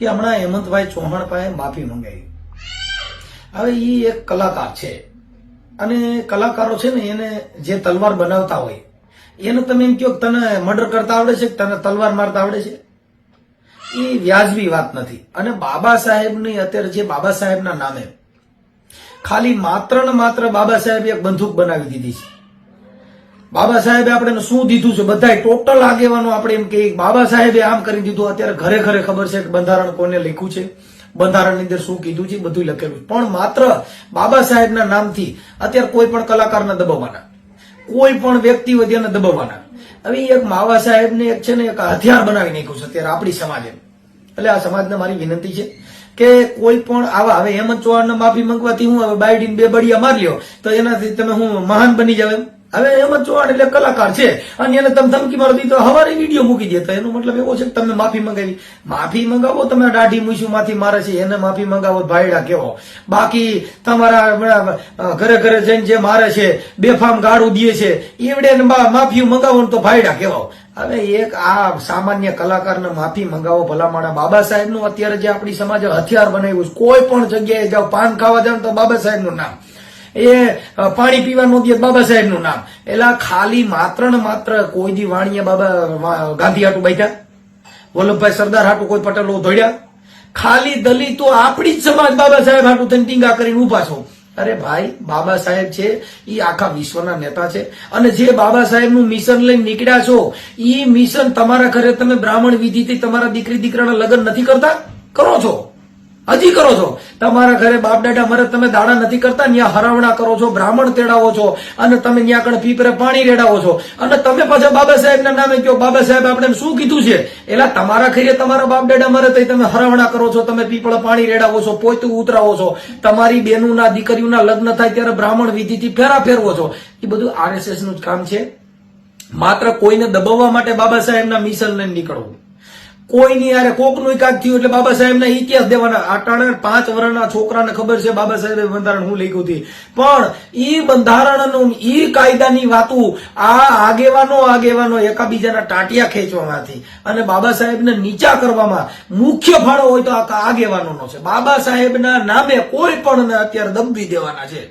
કે હમણાં હેમંતભાઈ ચૌહાણ પાસે માફી મંગાવી હવે એ એક કલાકાર છે. અને કલાકારો છે ને એને જે તલવાર બનાવતા હોય, એને તમે એમ કહો તને મર્ડર કરતા આવડે છે તને તલવાર મારતા આવડે છે? એ વ્યાજબી વાત નથી. અને બાબા સાહેબની અત્યારે જે બાબા સાહેબના નામે, ખાલી માત્ર ને માત્ર બાબા સાહેબ એક બંદૂક બનાવી દીધી છે. બાબા સાહેબે આપણે શું દીધું છે? બધા ટોટલ આગેવાનો આપણે એમ કે બાબા સાહેબે આમ કરી દીધું. અત્યારે ઘરે ઘરે ખબર છે કે બંધારણ કોને લખ્યું છે? બંધારણની અંદર શું કીધું છે? બધું લખેલું પણ માત્ર બાબા સાહેબના નામથી અત્યારે કોઈ પણ કલાકારને દબાવવાના. કોઈ પણ વ્યક્તિ હોય દબાવવાના. હવે એક માવા સાહેબને એક છે ને એક હથિયાર બનાવી નાખ્યું છે અત્યારે આપણી સમાજે. એટલે આ સમાજને મારી વિનંતી છે કે કોઈ પણ આવા હવે હેમંત ચૌહાણને માફી માંગવાથી હું હવે બાયડીને બે બળિયા મારી લ્યો, તો એનાથી તમે હું મહાન બની જાવ એમ? હવે હેમંત ચૌહાણ એટલે કલાકાર છે. અને એને તમે ધમકી મારો દીધો હવારે વીડિયો મૂકી દે. તો એનો મતલબ એવો છે કે તમે માફી મંગાવી. માફી મંગાવો, તમે દાઢી મૂછું માંથી મારે છે, એને માફી મંગાવો ભાઈડા કેવો. બાકી તમારા ઘરે ઘરે જઈને જે મારે છે, બેફામ ગાળું દે છે એવડે માફી મંગાવો તો ભાઈડા કેવો. હવે એક આ સામાન્ય કલાકારને માફી મંગાવો ભલામણા બાબા સાહેબનું અત્યારે જે આપણી સમાજે હથિયાર બનાવ્યું કોઈ પણ જગ્યાએ જાઓ, પાન ખાવા જાવ તો બાબા સાહેબનું નામ. એ પાણી પીવા દે બાબા સાહેબનું નામ. એટલે ખાલી માત્ર ને માત્ર કોઈ દી વાણીએ બાબા ગાંધી હાટું બેઠા. વલ્લભભાઈ સરદાર હાટું કોઈ પટેલો ધોડ્યા ખાલી દલિતો આપણી જ સમાજ બાબા સાહેબ હાટું થઈને ટીંગા કરીને ઊભા છો. અરે ભાઈ, બાબા સાહેબ છે એ આખા વિશ્વના નેતા છે. અને જે બાબા સાહેબનું મિશન લઈને નીકળ્યા છો એ મિશન તમારા ઘરે તમે બ્રાહ્મણ વિધિથી તમારા દીકરી દીકરાના લગ્ન નથી કરતા? કરો છો? હજી કરો છો? તમારા ઘરે બાપ દાદા મરે તમે દાડા નથી કરતા ત્યાં હરાવણા કરો છો, બ્રાહ્મણ તેડાવો છો, અને તમે ત્યાં આગળ પીપરે પાણી રેડાવો છો. અને તમે પાછા બાબા સાહેબના નામે કહો, બાબા સાહેબ, આપણે શું કીધું છે? એટલે તમારા ઘરે તમારા બાપ દાદા મરે તો તમે હરાવણા કરો છો, તમે પીપળે પાણી રેડાવો છો, પોતું ઉતરાવો છો. તમારી બેનુના દીકરીઓના લગ્ન થાય ત્યારે બ્રાહ્મણ વિધિથી ફેરા ફેરવો છો. એ બધું આરએસએસનું જ કામ છે. માત્ર કોઈને દબાવવા માટે બાબા સાહેબના મિશન લઈને નીકળવું. કોઈની યારે કોકનું એકાદ થયું એટલે બાબા સાહેબના ઇતિહાસ દેવાના? અટાણે પાંચ વર્ષના છોકરાને ખબર છે બાબા સાહેબે બંધારણ હું લખ્યું હતી. પણ ઈ બંધારણનું ઈ કાયદાની વાતું, આ આગેવાનો આગેવાનો એકાબીજાના ટાંટિયા ખેંચવામાંથી અને બાબા સાહેબને નીચા કરવામાં મુખ્ય ફાળો હોય તો આ આગેવાનોનો છે. બાબા સાહેબના નામે કોઈ પણ અત્યારે દબવી દેવાના છે.